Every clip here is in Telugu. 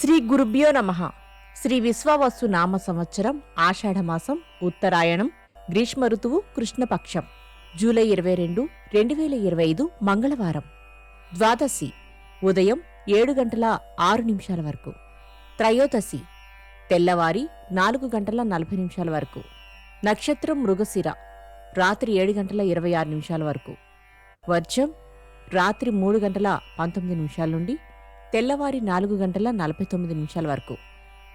శ్రీ గురుభ్యో నమ. శ్రీ విశ్వావస్తు నామ సంవత్సరం ఆషాఢమాసం ఉత్తరాయణం గ్రీష్మ ఋతువు కృష్ణపక్షం. జూలై ఇరవై రెండు రెండు వేల ఇరవై ఐదు మంగళవారం. ద్వాదశి ఉదయం ఏడు గంటల ఆరు నిమిషాల వరకు. త్రయోదశి తెల్లవారి నాలుగు గంటల నలభై నిమిషాల వరకు. నక్షత్రం మృగశిర రాత్రి ఏడు గంటల ఇరవై ఆరు నిమిషాల వరకు. వర్జం రాత్రి మూడు గంటల పంతొమ్మిది నిమిషాల నుండి తెల్లవారి నాలుగు గంటల నలభై తొమ్మిది నిమిషాల వరకు.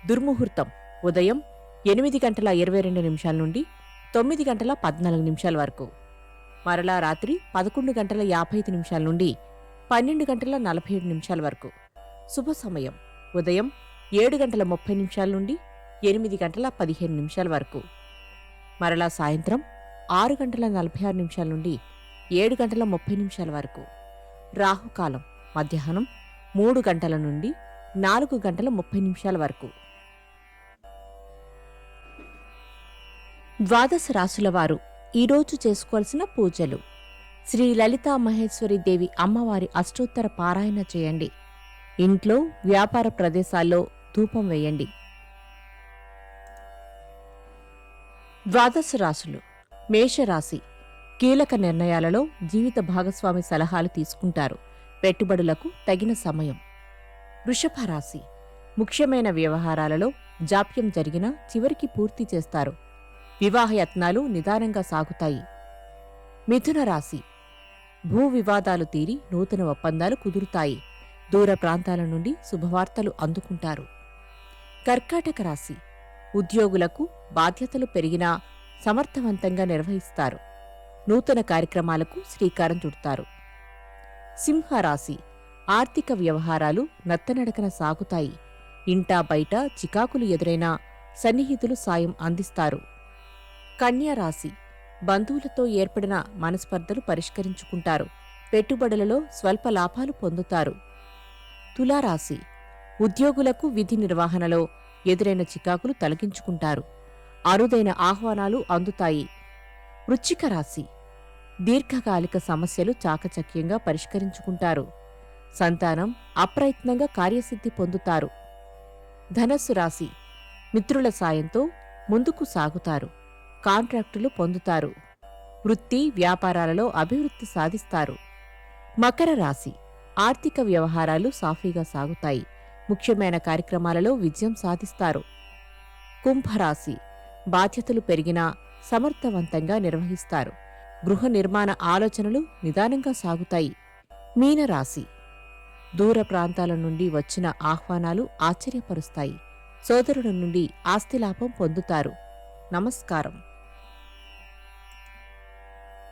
దుర్ముహూర్తం. ఉదయం ఎనిమిది గంటల ఇరవై రెండు నిమిషాల నుండి తొమ్మిది గంటల పద్నాలుగు నిమిషాల వరకు. మరలా రాత్రి పదకొండు గంటల యాభై ఐదు నిమిషాల నుండి పన్నెండు గంటల నలభై ఏడు నిమిషాల వరకు. శుభ సమయం. ఉదయం ఏడు గంటల ముప్పై నిమిషాల నుండి ఎనిమిది గంటల పదిహేను నిమిషాల వరకు. మరలా సాయంత్రం ఆరు గంటల నలభై ఆరు నిమిషాల నుండి ఏడు గంటల ముప్పై నిమిషాల వరకు. రాహుకాలం. మధ్యాహ్నం మూడు గంటల నుండి నాలుగు గంటల ముప్పై నిమిషాల వరకు. ద్వాదశ రాసులవారు ఈరోజు చేసుకోవాల్సిన పూజలు. శ్రీ లలితా మహేశ్వరి దేవి అమ్మవారి అష్టోత్తర పారాయణ చేయండి. ఇంట్లో వ్యాపార ప్రదేశాల్లో ధూపం వేయండి. ద్వాదశ రాశులు. మేషరాశి. కీలక నిర్ణయాలలో జీవిత భాగస్వామి సలహాలు తీసుకుంటారు. పెట్టుబడులకు తగిన సమయం. వృషభ రాశి. ముఖ్యమైన వ్యవహారాలలో జాప్యం జరిగినా చివరికి పూర్తి చేస్తారు. వివాహయత్నాలు నిదానంగా సాగుతాయి. మిథున రాశి. భూ వివాదాలు తీరి నూతన ఒప్పందాలు కుదురుతాయి. దూర ప్రాంతాల నుండి శుభవార్తలు అందుకుంటారు. కర్కాటక రాశి. ఉద్యోగులకు బాధ్యతలు పెరిగినా సమర్థవంతంగా నిర్వహిస్తారు. నూతన కార్యక్రమాలకు శ్రీకారం చుడతారు. సింహరాశి. ఆర్థిక వ్యవహారాలు నత్తనడకన సాగుతాయి. ఇంటా బయట చికాకులు ఎదురైనా సన్నిహితులు సాయం అందిస్తారు. కన్యారాశి బంధువులతో ఏర్పడిన మనస్పర్ధలు పరిష్కరించుకుంటారు. పెట్టుబడులలో స్వల్ప లాభాలు పొందుతారు. తులారాశి. ఉద్యోగులకు విధి నిర్వహణలో ఎదురైన చికాకులు తొలగించుకుంటారు. అరుదైన ఆహ్వానాలు అందుతాయి. వృచ్చిక రాశి. దీర్ఘకాలిక సమస్యలు చాకచక్యంగా పరిష్కరించుకుంటారు. సంతానం అప్రయత్నంగా కార్యసిద్ధి పొందుతారు. ధనస్సు రాశి మిత్రుల సాయంతో ముందుకు సాగుతారు. కాంట్రాక్టులు పొందుతారు. వృత్తి వ్యాపారాలలో అభివృద్ధి సాధిస్తారు. మకర రాశి ఆర్థిక వ్యవహారాలు సాఫీగా సాగుతాయి. ముఖ్యమైన కార్యక్రమాలలో విజయం సాధిస్తారు. కుంభరాశి బాధ్యతలు పెరిగినా సమర్థవంతంగా నిర్వహిస్తారు. గృహ నిర్మాణ ఆలోచనలు నిదానంగా సాగుతాయి. మీనరాశి. దూర ప్రాంతాల నుండి వచ్చిన ఆహ్వానాలు ఆశ్చర్యపరుస్తాయి. సోదరుడు నుండి ఆస్తిలాభం పొందుతారు. నమస్కారం.